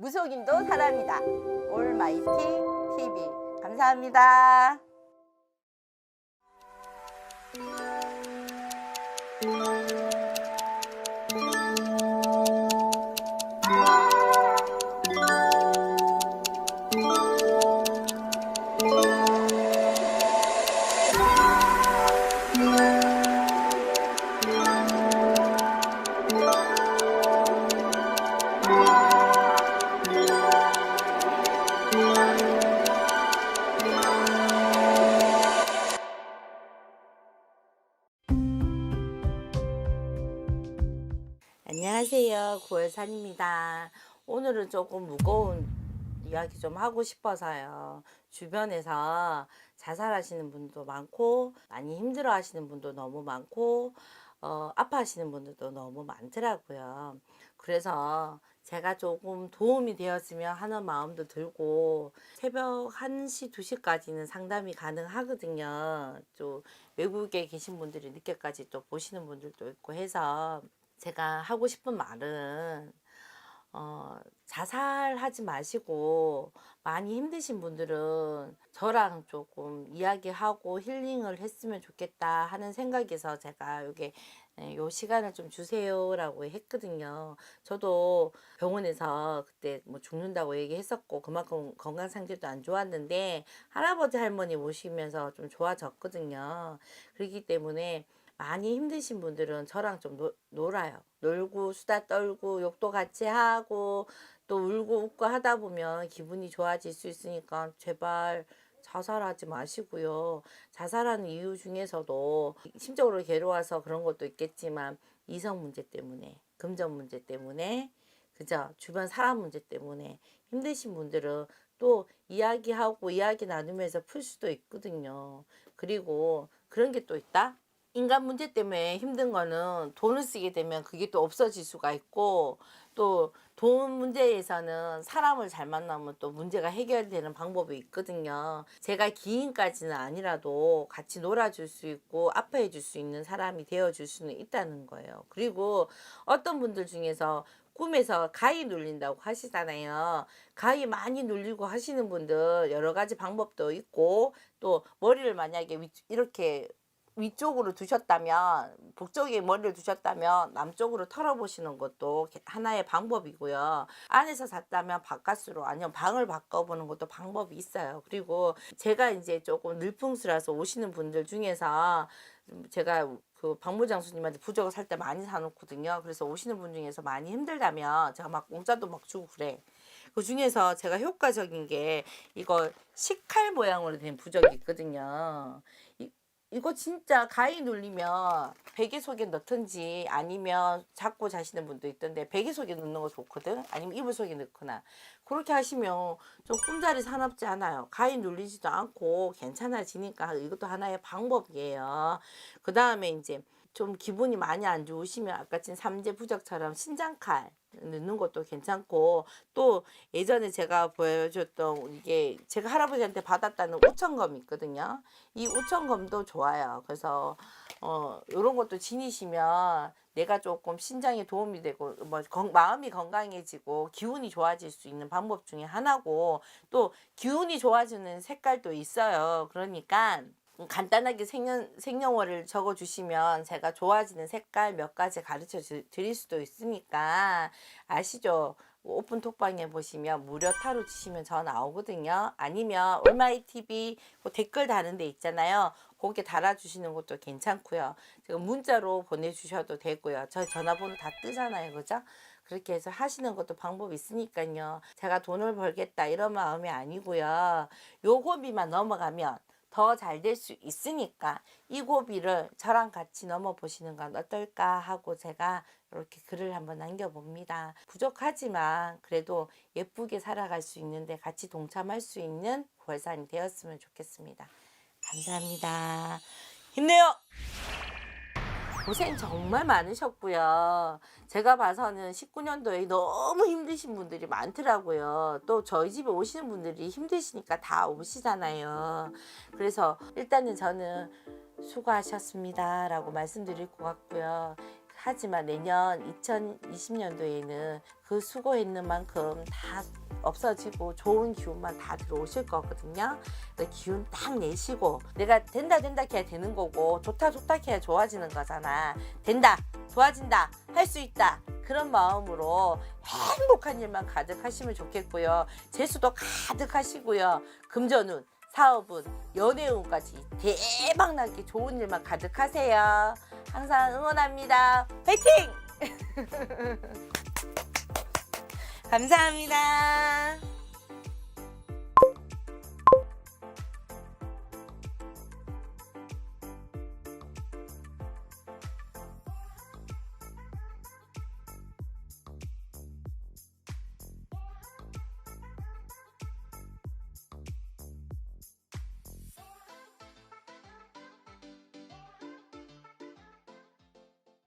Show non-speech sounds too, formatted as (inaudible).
무속인도 사람이다. 올마이티 TV. 감사합니다. 안녕하세요. 구월산입니다. 오늘은 조금 무거운 이야기 좀 하고 싶어서요. 주변에서 자살하시는 분도 많고, 많이 힘들어 하시는 분도 너무 많고, 어, 아파하시는 분들도 너무 많더라고요. 그래서 제가 조금 도움이 되었으면 하는 마음도 들고, 새벽 1시, 2시까지는 상담이 가능하거든요. 또 외국에 계신 분들이 늦게까지 또 보시는 분들도 있고 해서, 제가 하고 싶은 말은 어, 자살하지 마시고 많이 힘드신 분들은 저랑 조금 이야기하고 힐링을 했으면 좋겠다 하는 생각에서 제가 요게 예, 요 시간을 좀 주세요라고 했거든요. 저도 병원에서 그때 뭐 죽는다고 얘기했었고 그만큼 건강 상태도 안 좋았는데 할아버지 할머니 모시면서 좀 좋아졌거든요. 그렇기 때문에 많이 힘드신 분들은 저랑 좀 노, 놀아요. 놀고 수다 떨고 욕도 같이 하고 또 울고 웃고 하다 보면 기분이 좋아질 수 있으니까 제발 자살하지 마시고요. 자살하는 이유 중에서도 심적으로 괴로워서 그런 것도 있겠지만 이성 문제 때문에 금전 문제 때문에 그죠 주변 사람 문제 때문에 힘드신 분들은 또 이야기하고 이야기 나누면서 풀 수도 있거든요. 그리고 그런 게 또 있다. 인간 문제 때문에 힘든 거는 돈을 쓰게 되면 그게 또 없어질 수가 있고 또 돈 문제에서는 사람을 잘 만나면 또 문제가 해결되는 방법이 있거든요. 제가 기인까지는 아니라도 같이 놀아줄 수 있고 아파해 줄 수 있는 사람이 되어줄 수는 있다는 거예요. 그리고 어떤 분들 중에서 꿈에서 가위 눌린다고 하시잖아요. 가위 많이 눌리고 하시는 분들 여러 가지 방법도 있고 또 머리를 만약에 위- 이렇게 위쪽으로 두셨다면 북쪽에 머리를 두셨다면 남쪽으로 털어보시는 것도 개- 하나의 방법이고요. 안에서 잤다면 바깥으로 아니면 방을 바꿔보는 것도 방법이 있어요. 그리고 제가 이제 조금 늘풍수라서 오시는 분들 중에서 제가 그 박무장수님한테 부적을 살 때 많이 사놓거든요. 그래서 오시는 분 중에서 많이 힘들다면 제가 막 공짜도 막 주고 그래. 그 중에서 제가 효과적인 게 이거 식칼 모양으로 된 부적이 있거든요. 이, 이거 진짜 가위 눌리면 베개 속에 넣든지 아니면 잡고 자시는 분도 있던데 베개 속에 넣는 거 좋거든. 아니면 이불 속에 넣거나 그렇게 하시면 좀 꿈자리 사납지 않아요. 가위 눌리지도 않고 괜찮아지니까 이것도 하나의 방법이에요. 그 다음에 이제 좀 기분이 많이 안 좋으시면 아까 진 삼재 부적처럼 신장칼 넣는 것도 괜찮고 또 예전에 제가 보여줬던 이게 제가 할아버지한테 받았다는 우천검 있거든요. 이 우천검도 좋아요. 그래서 어 요런 것도 지니시면 내가 조금 신장에 도움이 되고 뭐 건- 마음이 건강해지고 기운이 좋아질 수 있는 방법 중에 하나고 또 기운이 좋아지는 색깔도 있어요. 그러니까 간단하게 생년, 생년월을 적어 주시면 제가 좋아지는 색깔 몇 가지 가르쳐 주- 드릴 수도 있으니까 아시죠? 오픈 톡방에 보시면 무료 타로 치시면 저 나오거든요. 아니면 올마이 TV 그 댓글 다는 데 있잖아요. 거기에 달아주시는 것도 괜찮고요. 지금 문자로 보내주셔도 되고요. 저 전화번호 다 뜨잖아요. 그죠? 그렇게 해서 하시는 것도 방법이 있으니까요. 제가 돈을 벌겠다 이런 마음이 아니고요. 요 고비만 넘어가면 더 잘 될 수 있으니까 이 고비를 저랑 같이 넘어 보시는 건 어떨까 하고 제가 이렇게 글을 한번 남겨봅니다. 부족하지만 그래도 예쁘게 살아갈 수 있는데 같이 동참할 수 있는 월산이 되었으면 좋겠습니다. 감사합니다. 힘내요! 고생 정말 많으셨고요. 제가 봐서는 19년도에 너무 힘드신 분들이 많더라고요. 또 저희 집에 오시는 분들이 힘드시니까 다 오시잖아요. 그래서 일단은 저는 수고하셨습니다. 라고 말씀드릴 것 같고요. 하지만 내년 2020년도에는 그 수고했는 만큼 다 없어지고 좋은 기운만 다 들어오실 거거든요. 그 기운 딱 내시고 내가 된다 된다 해야 되는 거고 좋다 좋다 해야 좋아지는 거잖아. 된다 좋아진다 할 수 있다 그런 마음으로 행복한 일만 가득하시면 좋겠고요. 재수도 가득하시고요. 금전운 사업운, 연애운까지 대박나게 좋은 일만 가득하세요. 항상 응원합니다. 화이팅! (laughs) 감사합니다.